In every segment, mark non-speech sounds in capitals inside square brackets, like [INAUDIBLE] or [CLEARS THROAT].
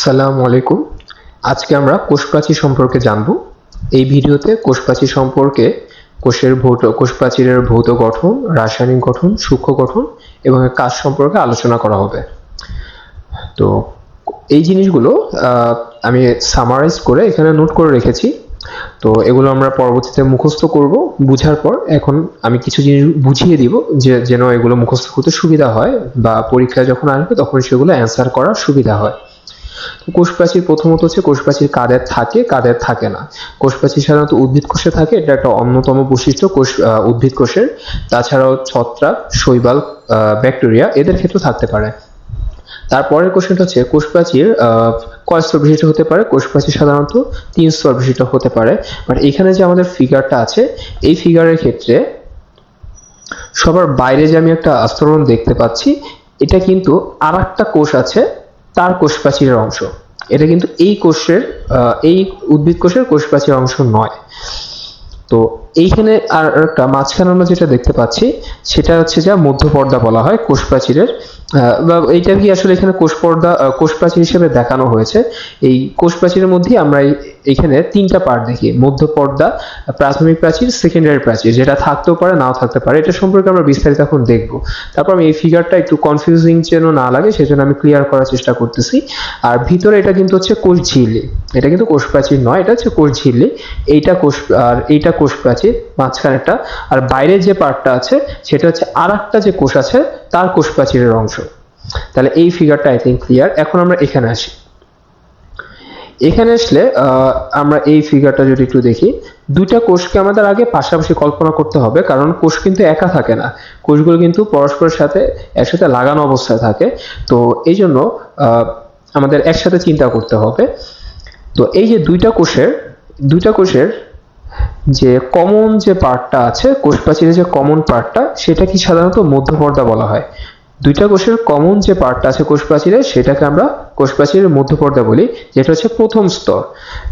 সালাম আলাইকুম। আজকে আমরা কোষপ্রাচীর সম্পর্কে জানব। এই ভিডিওতে কোষপ্রাচীর সম্পর্কে কোষের ভৌত, কোষপ্রাচীরের ভৌত গঠন, রাসায়নিক গঠন, সূক্ষ্ম গঠন এবং কাজ সম্পর্কে আলোচনা করা হবে। তো এই জিনিসগুলো আমি সামারাইজ করে এখানে নোট করে রেখেছি। তো এগুলো আমরা পরবর্তীতে মুখস্থ করব। বুঝার পর এখন আমি কিছু জিনিস বুঝিয়ে দিব যে যেন এগুলো মুখস্থ করতে সুবিধা হয় বা পরীক্ষায় যখন আসবে তখন সেগুলো অ্যান্সার করার সুবিধা হয়। কোষপ্রাচীর প্রথমত হচ্ছে কোষপ্রাচীর কাদের থাকে কাদের থাকে না। কোষপ্রাচীর সাধারণত উদ্ভিদ কোষে থাকে, এটা একটা অন্যতম বৈশিষ্ট্য কোষ উদ্ভিদ কোষের। তাছাড়াও ছত্রাক, শৈবাল ব্যাকটেরিয়া, এদের ক্ষেত্রেও থাকতে পারে। তারপরের কোশ্চেনটা হচ্ছে কোষপ্রাচীর কয় স্তর বিশিষ্ট হতে পারে? কোষপ্রাচীর সাধারণত তিন স্তর বিশিষ্ট হতে পারে। বাট এখানে যে আমাদের ফিগারটা আছে, এই ফিগারের ক্ষেত্রে সবার বাইরে যে আমি একটা আস্তরণ দেখতে পাচ্ছি, এটা কিন্তু আর একটা কোষ আছে তার কোষপ্রাচীরের অংশ। এটা কিন্তু এই কোষের এই উদ্ভিদ কোষের কোষপ্রাচীর অংশ নয়। তো এইখানে আর একটা মাঝখানে আমরা যেটা দেখতে পাচ্ছি সেটা হচ্ছে যা মধ্যপর্দা বলা হয় কোষপ্রাচীরের আহ, বা এইটা কি আসলে এখানে কোষপর্দা আহ, কোষপ্রাচীর হিসেবে দেখানো হয়েছে? এই কোষপ্রাচীরের মধ্যেই আমরা এই- এখানে তিনটা পার্ট দেখি মধ্যপর্দা প্রাথমিক প্রাচীর সেকেন্ডারি প্রাচীর যেটা থাকতেও পারে নাও থাকতে পারে। এটা সম্পর্কে আমরা বিস্তারিত এখন দেখব। তারপর আমি এই ফিগারটা একটু কনফিউজিং যেন না লাগে সেজন্য আমি ক্লিয়ার করার চেষ্টা করতেছি। আর ভিতরে এটা কিন্তু হচ্ছে কোষ ঝিল্লি। এটা কিন্তু কোষ প্রাচীর নয় এটা হচ্ছে কোষ ঝিল্লি। এইটা কোষ আর এইটা কোষ প্রাচীর। মাঝখানেটা আর বাইরে যে পার্টটা আছে, সেটা হচ্ছে আর একটা যে কোষ আছে, তার কোষ অংশ। তাহলে এই ফিগারটা আই থিঙ্ক ক্লিয়ার এখন আমরা এখানে আসি। এখানে আসলে আমরা এই ফিগারটা যদি একটু দেখি, দুইটা কোষকে আমাদের আগে পাশাপাশি কল্পনা করতে হবে, কারণ কোষ কিন্তু একা থাকে না। কোষগুলো কিন্তু পরস্পরের সাথে একসাথে লাগানো অবস্থায় থাকে। তো এই জন্য আমাদের একসাথে চিন্তা করতে হবে। তো এই যে দুইটা কোষের দুইটা কোষের যে কমন যে পার্টটা আছে কোষ প্রাচীরের যে কমন পার্টটা সেটা কি সাধারণত মধ্যপর্দা বলা হয়। দুইটা কোষের কমন যে পার্টটা আছে কোষ প্রাচীরে সেটাকে আমরা কোষ প্রাচীরের মধ্যপর্দা বলি, যেটা হচ্ছে প্রথম স্তর।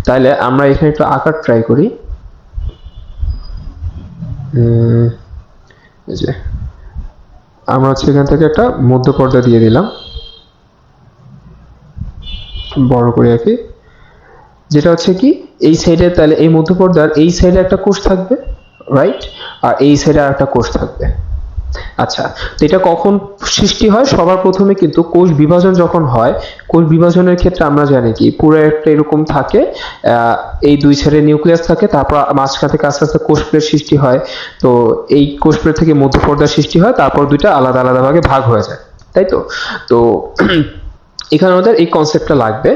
তাহলে আমরা এখানে একটু আকার ট্রাই করি। যে, আমরা হচ্ছে এখান থেকে একটা মধ্যপর্দা দিয়ে দিলাম। বড় করে আঁকি। যেটা হচ্ছে কি, এই সাইডে তাহলে এই মধ্যপর্দার এই সাইডে একটা কোষ থাকবে রাইট আর এই সাইডে আর একটা কোষ থাকবে। আচ্ছা তো এটা কখন সৃষ্টি হয়? সবার প্রথমে কিন্তু কোষ বিভাজন যখন হয়, কোষ বিভাজনের ক্ষেত্রে আমরা জানি কি, পুরো একটা এরকম থাকে এই দুই সাইডে নিউক্লিয়াস থাকে, তারপর মাঝখান থেকে আস্তে আস্তে কোষ প্লেট সৃষ্টি হয়। তো এই কোষ প্লেট থেকে মধ্যপর্দার সৃষ্টি হয়, তারপর দুইটা আলাদা আলাদা ভাগে ভাগ হয়ে যায়, তাই তো? তো [CLEARS THROAT] এখানে আমাদের এই কনসেপ্টটা লাগবে।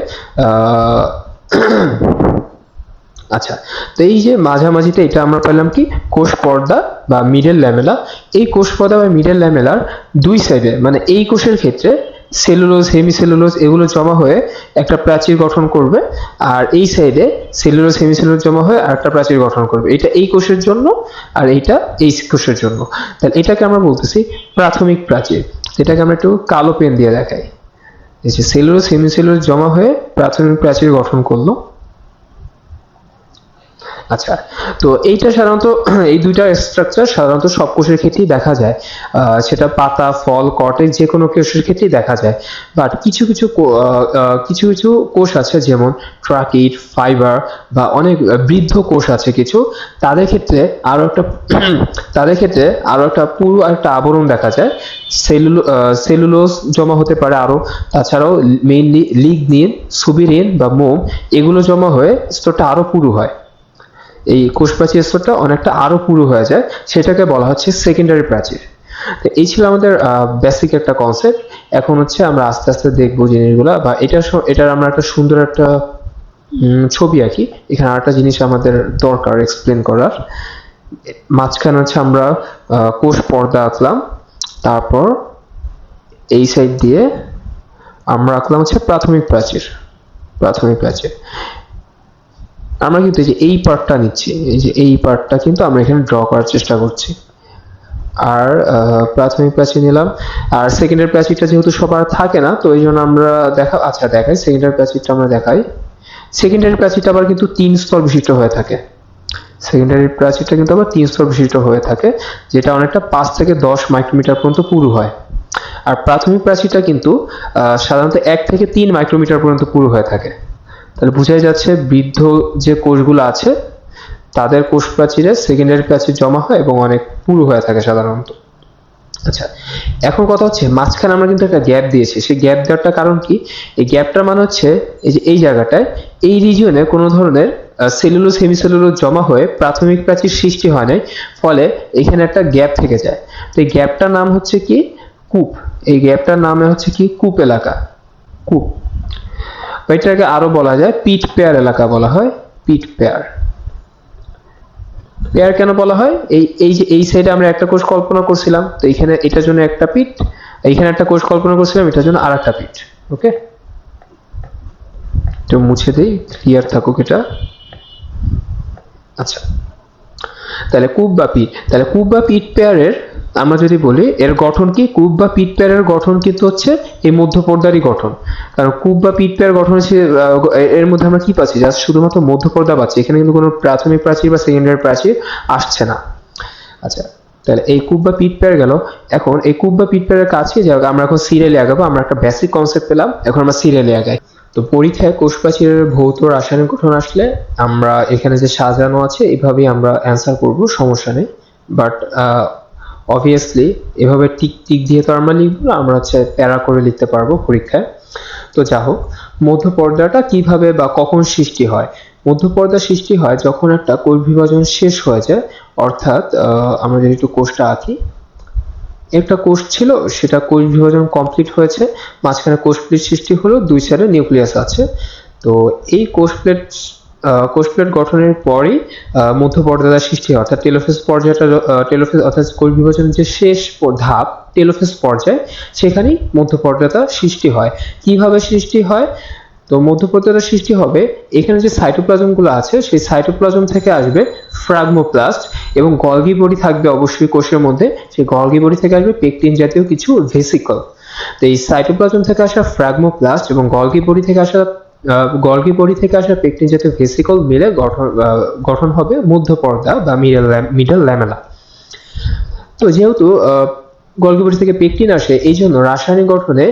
আচ্ছা তো এই যে মাঝামাঝিতে এটা আমরা পেলাম কি? কোষ পর্দা বা মিডল ল্যামেলা এই কোষ পর্দা বা মিডল ল্যামেলার দুই সাইডে মানে এই কোষের ক্ষেত্রে সেলুলোজ হেমিসেলুলোজ এগুলো জমা হয়ে একটা প্রাচীর গঠন করবে আর এই সাইডে সেলুলোজ হেমিসেলুলোজ জমা হয়ে আর একটা প্রাচীর গঠন করবে। এটা এই কোষের জন্য আর এইটা এই কোষের জন্য। তাহলে এটাকে আমরা বলতেছি প্রাথমিক প্রাচীর। এটাকে আমরা একটু কালো পেন দিয়ে দেখাই। এই যে সেলুলোজ হেমিসেলুলোজ জমা হয়ে প্রাথমিক প্রাচীর গঠন করল। আচ্ছা তো এইটা সাধারণত [CLEARS THROAT] এই দুইটা স্ট্রাকচার সাধারণত সব কোষের ক্ষেত্রেই দেখা যায়। সেটা পাতা, ফল কটেজ যে কোনো কোষের ক্ষেত্রেই দেখা যায়। বাট কিছু কিছু কিছু কিছু কোষ আছে, যেমন ট্রাকিড, ফাইবার বা অনেক বৃদ্ধ কোষ আছে কিছু। তাদের ক্ষেত্রে আরও একটা [CLEARS THROAT] তাদের ক্ষেত্রে আরও একটা পুরো একটা আবরণ দেখা যায়। সেলুলো সেলুলোজ জমা হতে পারে আরও। তাছাড়াও মেইনলি লিগনিন, সুবিরিন বা মোম এগুলো জমা হয়ে স্তরটা আরও পুরু হয়। এই কোষ প্রাচীর স্তরটা অনেকটা আরও পুরু হয়ে যায়, সেটাকে বলা হচ্ছে সেকেন্ডারি প্রাচীর। তো এই ছিল আমাদের বেসিক একটা কনসেপ্ট এখন হচ্ছে আমরা আস্তে আস্তে দেখব জিনিসগুলা বা এটা এটার আমরা একটা সুন্দর একটা ছবি আঁকি। এখানে আরেকটা জিনিস আমাদের দরকার এক্সপ্লেন করার। মাঝখানে হচ্ছে আমরা কোষ পর্দা আঁকলাম। তারপর এই সাইড দিয়ে আমরা আঁকলাম হচ্ছে প্রাথমিক প্রাচীর। প্রাথমিক প্রাচীর। আমরা কিন্তু এই যে এই পার্টটা নিচ্ছি, এই যে এই পার্টটা কিন্তু আমরা এখানে ড্র করার চেষ্টা করছি। আর প্রাথমিক প্রাচীর নিলাম। আর সেকেন্ডারি প্রাচীরটা যেহেতু সবার থাকে না, তো এই জন্য আমরা দেখা আচ্ছা দেখাই। সেকেন্ডারি প্রাচীরটা আমরা দেখাই। সেকেন্ডারি প্রাচীরটা আবার কিন্তু তিন স্তর বিশিষ্ট হয়ে থাকে। সেকেন্ডারি প্রাচীরটা কিন্তু আবার তিন স্তর বিশিষ্ট হয়ে থাকে, যেটা অনেকটা পাঁচ থেকে দশ মাইক্রোমিটার পর্যন্ত পুরু হয়। আর প্রাথমিক প্রাচীরটা কিন্তু সাধারণত এক থেকে তিন মাইক্রোমিটার পর্যন্ত পুরো হয়ে থাকে। তাহলে বোঝাই যাচ্ছে বৃদ্ধ যে কোষগুলো আছে, তাদের কোষ প্রাচীরে সেকেন্ডারি প্রাচীর জমা হয় এবং অনেক পুরু হয়ে থাকে সাধারণত। আচ্ছা এখন কথা হচ্ছে মাঝখানে আমরা কিন্তু একটা গ্যাপ দিয়েছি। সেই গ্যাপ দেওয়ারটা কারণ কি? এই গ্যাপটার মানে হচ্ছে এই যে এই জায়গাটায় এই রিজিয়নে কোনো ধরনের সেলুলোজ হেমিসেলুলোজ জমা হয়ে প্রাথমিক প্রাচীর সৃষ্টি হয় নাই, ফলে এখানে একটা গ্যাপ থেকে যায়। তো এই গ্যাপটার নাম হচ্ছে কি? কূপ। এই গ্যাপটার নামে হচ্ছে কি? কূপ এলাকা। কূপ। এটাকে আরও বলা যায় পিট পেয়ার এলাকা বলা হয়, পিট পেয়ার। পেয়ার কেন বলা হয়? এই এই যে, এই সাইডে আমরা একটা কোষ কল্পনা করছিলাম, তো এখানে এটার জন্য একটা পিট এইখানে একটা কোষ কল্পনা করছিলাম, এটার জন্য আরেকটা পিট, ওকে? তো মুছে দেই ক্লিয়ার থাকুক এটা। আচ্ছা তাহলে কূপ বা পিট, তাহলে কূপ বা পিট পেয়ারের আমরা যদি বলি, এর গঠন কি? কূপ বা পিট পেয়ারের গঠন কিন্তু হচ্ছে এই মধ্যপর্দারই গঠন। কারণ কূপ বা পিট পেয়ার গঠন হচ্ছে এর মধ্যে আমরা কি পাচ্ছি? জাস্ট শুধুমাত্র মধ্যপর্দা পাচ্ছি। এখানে কিন্তু কোনো প্রাথমিক প্রাচীর বা সেকেন্ডারি প্রাচীর আসছে না। আচ্ছা তাহলে এই কূপ বা পিট পেয়ার গেল। এখন এই কূপ বা পিট পেয়ারের কাছে যাক আমরা এখন সিরিয়ালে আগাবো। আমরা একটা বেসিক কনসেপ্ট পেলাম। এখন আমরা সিরিয়ালে আগাই। তো পরীক্ষায় কোষ প্রাচীরের ভৌত রাসায়নিক গঠন আসলে আমরা এখানে যে সাজানো আছে এইভাবেই আমরা অ্যান্সার করব, সমস্যা নেই। বাট অবভিয়াসলি এভাবে টিক টিক দিয়ে তো আমরা লিখব না, আমরা হচ্ছে প্যারা করে লিখতে পারব পরীক্ষায়। তো যা হোক মধ্যপর্দাটা কীভাবে বা কখন সৃষ্টি হয়? মধ্যপর্দা সৃষ্টি হয় যখন একটা কোষ বিভাজন শেষ হয়ে যায় অর্থাৎ আমরা যদি একটু কোষটা আঁকি। একটা কোষ ছিল সেটা কোষ বিভাজন কমপ্লিট হয়েছে মাঝখানে কোষ প্লেট সৃষ্টি হলো দুই সাইডে নিউক্লিয়াস আছে। তো এই কোষ প্লেট কোষ প্লেট গঠনের পরই আহ, মধ্যপর্দাটা সৃষ্টি হয়। অর্থাৎ টেলোফেজ পর্যায়টা টেলোফেজ অর্থাৎ কোষ বিভাজনের যে শেষ ধাপ টেলোফেজ পর্যায় সেখানেই মধ্যপর্দাটা সৃষ্টি হয়। কীভাবে সৃষ্টি হয়? তো মধ্যপর্দাটা সৃষ্টি হবে এখানে যে সাইটোপ্লাজমগুলো আছে সেই সাইটোপ্লাজম থেকে আসবে ফ্রাগমোপ্লাস্ট এবং গলগি বডি থাকবে অবশ্যই কোষের মধ্যে। সেই গলগি বডি থেকে আসবে পেকটিন জাতীয় কিছু ভেসিকল। তো এই সাইটোপ্লাজম থেকে আসা ফ্রাগমোপ্লাস্ট এবং গলগি বডি থেকে আসা গলগি বডি থেকে আসা পেকটিন জাতীয় ভেসিকল মিলে গঠন গঠন হবে মধ্যপর্দা বা মিডল মিডল ল্যামেলা তো যেহেতু গলগি বডি থেকে পেকটিন আসে, এই জন্য রাসায়নিক গঠনে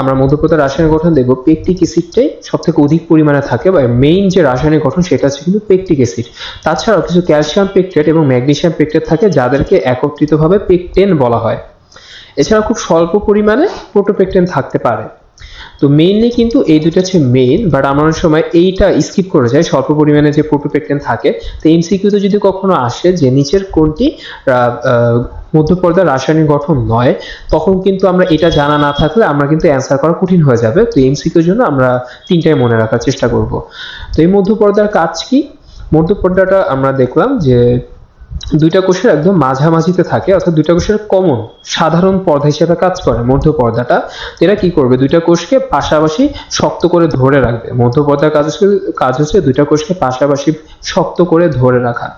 আমরা মধ্যপর্দার রাসায়নিক গঠন দেখব পেকটিক অ্যাসিডটাই সব থেকে অধিক পরিমাণে থাকে বা মেইন যে রাসায়নিক গঠন সেটা হচ্ছে কিন্তু পেকটিক অ্যাসিড তাছাড়াও কিছু ক্যালসিয়াম পেকটেট এবং ম্যাগনেসিয়াম পেকটেট থাকে যাদেরকে একত্রিতভাবে পেকটেন বলা হয়। এছাড়া খুব স্বল্প পরিমাণে প্রোটোপেকটেন থাকতে পারে। তো মেইনলি কিন্তু এই দুটো হচ্ছে মেইন বাট আমার অনেক সময় এইটা স্কিপ করে যায় স্বল্প পরিমাণে যে প্রোটোপেকটেন থাকে, তো এমসিকিউতে যদি কখনো আসে যে নিচের কোনটি মধ্যপর্দার রাসায়নিক গঠন নয়, তখন কিন্তু আমরা এটা জানা না থাকলে আমরা কিন্তু অ্যান্সার করা কঠিন হয়ে যাবে। তো এমসিকিউর জন্য আমরা তিনটাই মনে রাখার চেষ্টা করব। তো এই মধ্যপর্দার কাজ কি? মধ্যপর্দাটা আমরা দেখলাম যে দুইটা কোষের একদম মাঝামাঝিতে থাকে, অর্থাৎ দুইটা কোষের কমন সাধারণ পর্দা হিসেবে কাজ করে মধ্য পর্দাটা এরা কি করবে? দুইটা কোষকে পাশাপাশি শক্ত করে ধরে রাখবে। মধ্য পর্দার কাজ কাজ হচ্ছে দুইটা কোষকে পাশাপাশি শক্ত করে ধরে রাখা।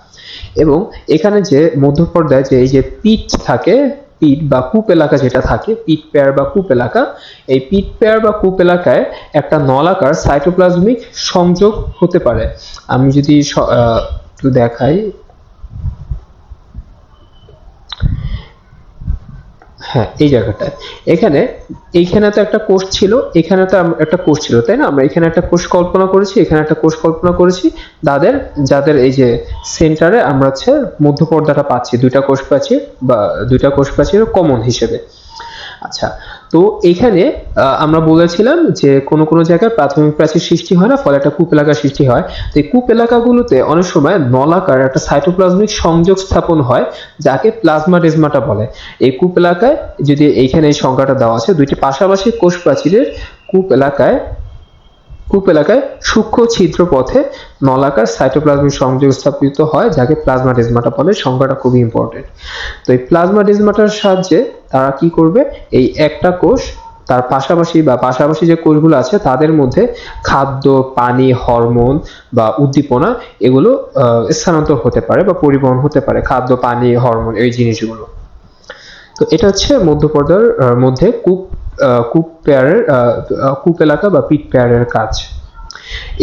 এবং এখানে যে মধ্য পর্দায় যে এই যে পিট থাকে পিট বা কূপ এলাকা যেটা থাকে পিট পেয়ার বা কূপ এলাকা, এই পিট পেয়ার বা কূপ এলাকায় একটা নলাকার সাইটোপ্লাজমিক সংযোগ হতে পারে। আমি যদি দেখাই। হ্যাঁ এই জায়গাটায়। এখানে, এইখানে তো একটা কোষ ছিল, এখানে তো একটা কোষ ছিল, তাই না? আমরা এখানে একটা কোষ কল্পনা করেছি, এখানে একটা কোষ কল্পনা করেছি। তাদের, যাদের এই যে সেন্টারে আমরা হচ্ছে মধ্যপর্দাটা পাচ্ছি, দুইটা কোষ পাচ্ছি বা দুইটা কোষ পাচ্ছি কমন হিসেবে। আচ্ছা তো এখানে আমরা বলেছিলাম যে কোনো কোনো জায়গায় প্রাথমিক প্রাচীর সৃষ্টি হয় না, ফলে একটা কূপ এলাকা সৃষ্টি হয়। তো এই কূপ এলাকাগুলোতে অনেক সময় নলাকার একটা সাইটোপ্লাজমিক সংযোগ স্থাপন হয়, যাকে প্লাজমা ডেজমাটা বলে। এই কূপ এলাকায় যদি এইখানে এই সংখ্যাটা দেওয়া আছে, দুইটি পাশাপাশি কোষ প্রাচীরের কূপ এলাকায় কূপ এলাকায় সূক্ষ্ম ছিদ্র পথে নলাকার সাইটোপ্লাজমিক সংযোগ স্থাপিত হয়, যাকে প্লাজমা ডেজমাটা বলে। সংখ্যাটা খুবই ইম্পর্টেন্ট তো এই প্লাজমা ডেজমাটার সাহায্যে তারা কি করবে? এই একটা কোষ, তার পাশাপাশি বা পাশাপাশি যে কোষগুলো আছে, তাদের মধ্যে খাদ্য, পানি, হরমোন বা উদ্দীপনা এগুলো স্থানান্তর হতে পারে বা পরিবহন হতে পারে, খাদ্য, পানি, হরমোন এই জিনিসগুলো। তো এটা হচ্ছে মধ্যপর্দার মধ্যে কূপ কূপ পেয়ারের কূপ এলাকা বা পিট পেয়ারের কাজ।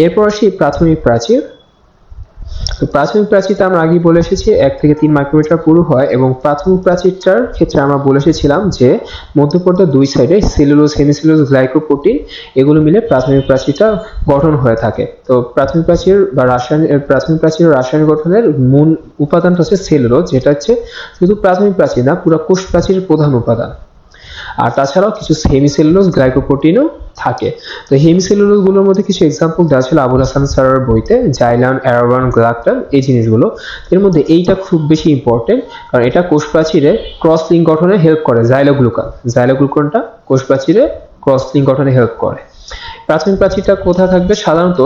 এরপর আসি প্রাথমিক প্রাচীর। তো প্রাথমিক প্রাচীরটা আমরা আগেই বলে এসেছি, এক থেকে তিন মাইক্রোমিটার পুরু হয় এবং প্রাথমিক প্রাচীরটার ক্ষেত্রে আমরা বলে এসেছিলাম যে মধ্যপর্দার দুই সাইডে সেলুলোজ হেমিসেলুলোজ গ্লাইকোপ্রোটিন এগুলো মিলে প্রাথমিক প্রাচীরটা গঠন হয়ে থাকে। তো প্রাথমিক প্রাচীর বা রাসায়নিক প্রাথমিক প্রাচীর রাসায়নিক গঠনের মূল উপাদানটা হচ্ছে সেলুলোজ, যেটা হচ্ছে শুধু প্রাথমিক প্রাচীর না, পুরো কোষ প্রাচীরের প্রধান উপাদান। আর তাছাড়াও কিছু হেমিসেলুলোজ গ্লাইকোপ্রোটিনও থাকে। তো হেমিসেলুলোজগুলোর মধ্যে কিছু এক্সাম্পল দেওয়া ছিল আবুল হাসান স্যারের বইতে জাইলান অ্যারাবান গ্লাকটান এই জিনিসগুলো। এর মধ্যে এইটা খুব বেশি ইম্পর্টেন্ট কারণ এটা কোষ প্রাচীরে ক্রস লিঙ্ক গঠনে হেল্প করে জাইলোগ্লুকান জাইলোগ্লুকানটা কোষ প্রাচীরে ক্রস লিঙ্ক গঠনে হেল্প করে। প্রাথমিক প্রাচীরটা কোথায় থাকবে? সাধারণত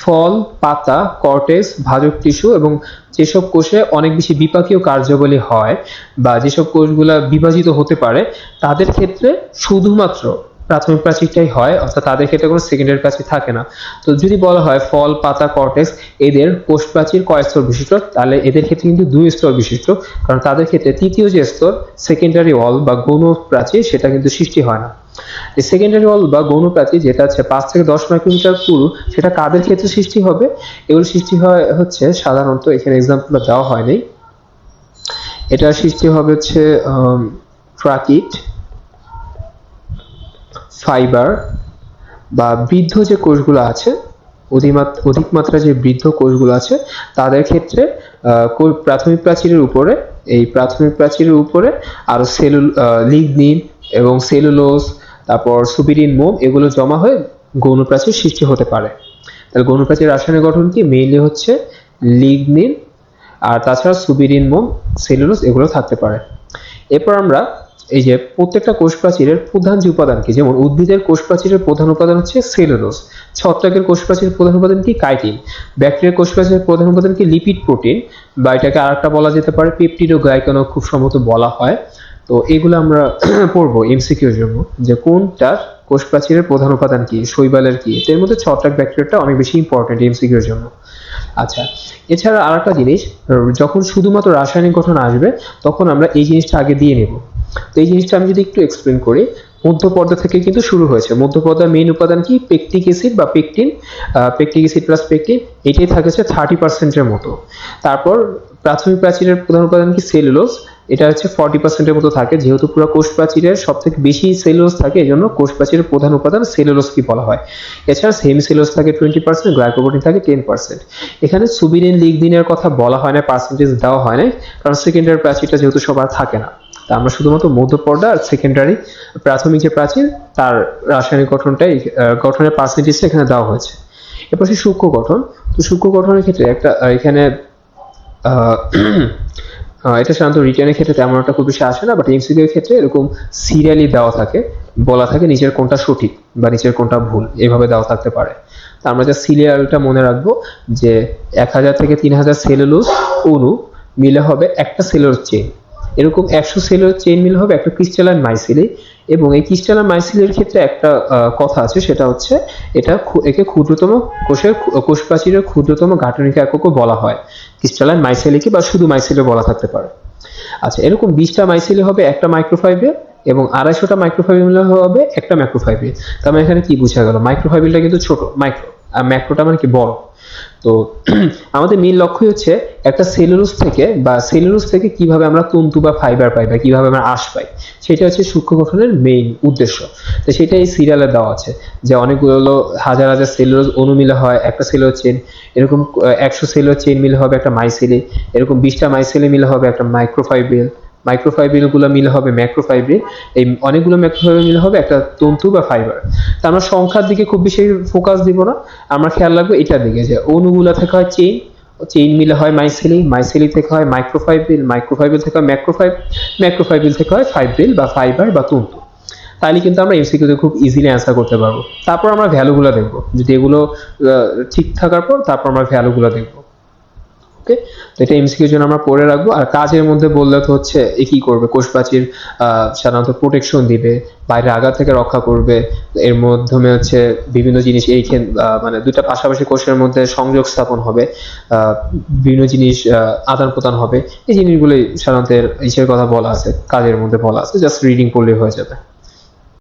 ফল, পাতা কর্টেক্স ভাজক টিস্যু এবং যেসব কোষে অনেক বেশি বিপাকীয় কার্যাবলী হয় বা যেসব কোষগুলা বিভাজিত হতে পারে, তাদের ক্ষেত্রে শুধুমাত্র প্রাথমিক প্রাচীরটাই হয়, অর্থাৎ তাদের ক্ষেত্রে কোনো সেকেন্ডারি প্রাচীর থাকে না। তো যদি বলা হয় ফল, পাতা কর্টেক্স এদের কোষ প্রাচীর কয় স্তর বিশিষ্ট? তাহলে এদের ক্ষেত্রে কিন্তু দুই স্তর বিশিষ্ট, কারণ তাদের ক্ষেত্রে তৃতীয় যে স্তর সেকেন্ডারি ওয়াল বা গৌণ প্রাচীর, সেটা কিন্তু সৃষ্টি হয় না। সেকেন্ডারি ওয়াল বা গৌণ প্রাচীর যেটা হচ্ছে পাঁচ থেকে দশ মাইক্রোমিটার পুরু, সেটা কাদের ক্ষেত্রে সৃষ্টি হবে? এগুলো সৃষ্টি হয় হচ্ছে সাধারণত এখানে এক্সাম্পল দেওয়া হয়নি। এটা সৃষ্টি হবে হচ্ছে ট্রাকিট ফাইবার বা বৃদ্ধ যে কোষগুলো আছে অধিক মাত্রা যে বৃদ্ধ কোষগুলো আছে, তাদের ক্ষেত্রে প্রাথমিক প্রাচীরের উপরে, এই প্রাথমিক প্রাচীরের উপরে আরও সেলুল লিগনিন এবং সেলুলোজ, তারপর সুপিরিন, মোম, এগুলো জমা হয়ে গৌণ প্রাচীর সৃষ্টি হতে পারে। তাহলে গৌণ প্রাচীর রাসায়নিক গঠন কি? মেইনলি হচ্ছে লিগনিন আর তাছাড়া সুবিরিন মোম, সেলুলোজ এগুলো থাকতে পারে। এরপর আমরা এই যে প্রত্যেকটা কোষ প্রাচীরের প্রধান যে উপাদান কি? যেমন উদ্ভিদের কোষ প্রাচীরের প্রধান উপাদান হচ্ছে সেলুলোজ। ছত্রাকের কোষ প্রাচীরের প্রধান উপাদান কি? কাইটিন। ব্যাকটেরিয়ার কোষ প্রাচীরের প্রধান উপাদান কি? Lipid protein. বা এটাকে আরেকটা বলা যেতে পারে পেপটিড ও খুব সম্ভবত বলা হয়। তো এগুলো আমরা [CLEARS THROAT] পড়ব এমসিকিউর জন্য, যে কোনটার কোষ প্রাচীরের প্রধান উপাদান কি, শৈবালের কি, এর মধ্যে ছত্রাক ব্যাকটেরিয়াটা অনেক বেশি ইম্পর্টেন্ট এমসিকিউর জন্য। আচ্ছা এছাড়া আরেকটা জিনিস, যখন শুধুমাত্র রাসায়নিক গঠন আসবে, তখন আমরা এই জিনিসটা আগে দিয়ে নেব। তো এই জিনিসটা আমি যদি একটু এক্সপ্লেন করি, মধ্যপর্দা থেকে কিন্তু শুরু হয়েছে। মধ্যপর্দার মেইন উপাদান কি? পেকটিক অ্যাসিড বা pectin pectic acid plus pectin এটাই থাকেছে থার্টি পার্সেন্টের মতো। তারপর প্রাথমিক প্রাচীরের প্রধান উপাদান কি? সেলুলোজ এটা হচ্ছে ফর্টি পার্সেন্টের মতো থাকে, যেহেতু পুরো কোষ প্রাচীরের সব থেকে বেশি সেলুলোজ থাকে এই জন্য কোষ প্রাচীরের প্রধান উপাদান সেলুলোজ কি বলা হয়। এছাড়া সেমি সেলুলোজ থাকে টোয়েন্টি পার্সেন্ট গ্লাইকোপ্রোটিন থাকে টেন পার্সেন্ট এখানে সুবিরিন লিগদিনের কথা বলা হয় না পার্সেন্টেজ দেওয়া হয় না কারণ সেকেন্ডারি প্রাচীরটা যেহেতু সবার থাকে না। তা আমরা শুধুমাত্র মধ্যপর্দা আর সেকেন্ডারি প্রাথমিক যে প্রাচীর, তার রাসায়নিক গঠনটাই গঠনের পার্সেন্টেজটা এখানে দেওয়া হয়েছে। এরপর সূক্ষ্ম গঠন। তো সূক্ষ্ম গঠনের ক্ষেত্রে একটা এখানে এটা সাধারণত রিটার্নের ক্ষেত্রে তেমন একটা খুব বেশি আসে না বাট এমসিকিউ ক্ষেত্রে এরকম সিরিয়ালি দেওয়া থাকে, বলা থাকে নিচের কোনটা সঠিক বা নিচের কোনটা ভুল, এভাবে দেওয়া থাকতে পারে। তা আমরা যা সিরিয়ালটা মনে রাখব যে এক হাজার থেকে তিন হাজার সেলুলোজ অণু মিলে হবে একটা সেলোর চেইন এরকম একশো সেলের চেইন মিলে হবে একটা ক্রিস্টালাইন মাইসিলি এবং এই ক্রিস্টালাইন মাইসিলের ক্ষেত্রে একটা কথা আছে, সেটা হচ্ছে এটা একে ক্ষুদ্রতম কোষের কোষ প্রাচীরের ক্ষুদ্রতম গাঠনিক এককও বলা হয়। ক্রিস্টালাইন মাইসেলিকে বা শুধু মাইসেলে বলা থাকতে পারে। আচ্ছা এরকম বিশটা মাইসেলে হবে একটা মাইক্রোফাইবার এবং আড়াইশোটা মাইক্রোফাইবার মিলে হবে একটা ম্যাক্রোফাইবার তার মানে এখানে কি বোঝা গেল? মাইক্রোফাইবারটা কিন্তু ছোট, মাইক্রো, আর ম্যাক্রোটা মানে কি বড়? তো [CLEARS THROAT] আমাদের মেন লক্ষ্য হচ্ছে একটা সেলুলোজ থেকে বা সেলুলোজ থেকে কীভাবে আমরা তন্তু বা ফাইবার পাই বা কীভাবে আমরা আঁশ পাই। সেটা হচ্ছে সূক্ষ্ম গঠনের মেইন উদ্দেশ্য। তো সেটা এই সিরিয়ালে দেওয়া আছে যে অনেকগুলো হাজার হাজার সেলুলোজ অণু মিলে হয়, একটা সেলুলোজ চেন এরকম একশো সেলুলোজ চেন মিলে হবে একটা মাইসেলে এরকম বিশটা মাইসেলে মিলে হবে একটা মাইক্রোফাইবেল মাইক্রোফাইব্রিলগুলো মিলে হবে ম্যাক্রোফাইব্রিল এই অনেকগুলো ম্যাক্রোফাইব্রিল মিলে হবে একটা তন্তু বা ফাইবার তা আমরা সংখ্যার দিকে খুব বেশি ফোকাস দিব না, আমরা খেয়াল রাখব এটার দিকে যে অণুগুলো থাকা হয় চেইন চেইন মিলে হয় মাইসেলি মাইসেলি থেকে হয় মাইক্রোফাইব্রিল মাইক্রোফাইব্রিল থেকে হয় ম্যাক্রোফাইব ম্যাক্রোফাইব্রিল থেকে হয় ফাইব্রিল বা ফাইবার বা তন্তু তাহলে কিন্তু আমরা এমসিকিউতে খুব ইজিলি অ্যান্সার করতে পারব। তারপর আমরা ভ্যালুগুলো দেখব। যদি এগুলো ঠিক থাকার পর তারপর আমরা ভ্যালুগুলো দেখব। ওকে? তো এটা এমসিকিউ জন্য আমরা পড়ে রাখব। আর কাজের মধ্যে বললে তো হচ্ছে এ কি করবে? কোষ প্রাচীর সাধারণত প্রোটেকশন দিবে, বাইরে আঘাত থেকে রক্ষা করবে। এর মাধ্যমে হচ্ছে বিভিন্ন জিনিস এই মানে দুটা পাশাপাশি কোষের মধ্যে সংযোগ স্থাপন হবে বিভিন্ন জিনিস আদান প্রদান হবে। এই জিনিসগুলোই সাধারণত ইসের কথা বলা আছে, কাজের মধ্যে বলা আছে। জাস্ট রিডিং পড়লে হয়ে যাবে।